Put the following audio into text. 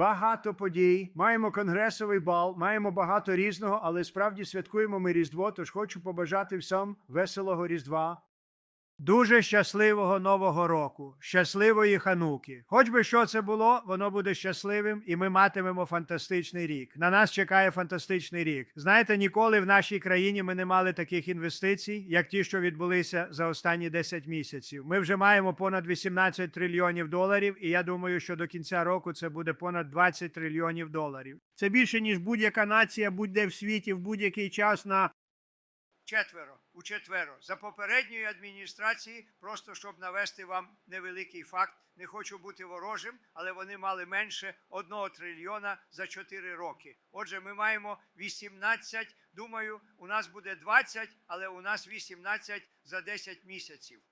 Багато подій. Маємо конгресовий бал, маємо багато різного, але справді святкуємо ми Різдво. Тож хочу побажати всім веселого Різдва. Дуже щасливого Нового року, щасливої хануки. Хоч би що це було, воно буде щасливим, і ми матимемо фантастичний рік. На нас чекає фантастичний рік. Знаєте, ніколи в нашій країні ми не мали таких інвестицій, як ті, що відбулися за останні 10 місяців. Ми вже маємо понад 18 трильйонів доларів, і я думаю, що до кінця року це буде понад 20 трильйонів доларів. Це більше ніж будь-яка нація, будь-де в світі, в будь-який час на Четверо, у четверо. За попередньої адміністрації, просто щоб навести вам невеликий факт, не хочу бути ворожим, але вони мали менше одного трильйона за 4 роки. Отже, ми маємо 18, думаю, у нас буде 20, але у нас 18 за 10 місяців.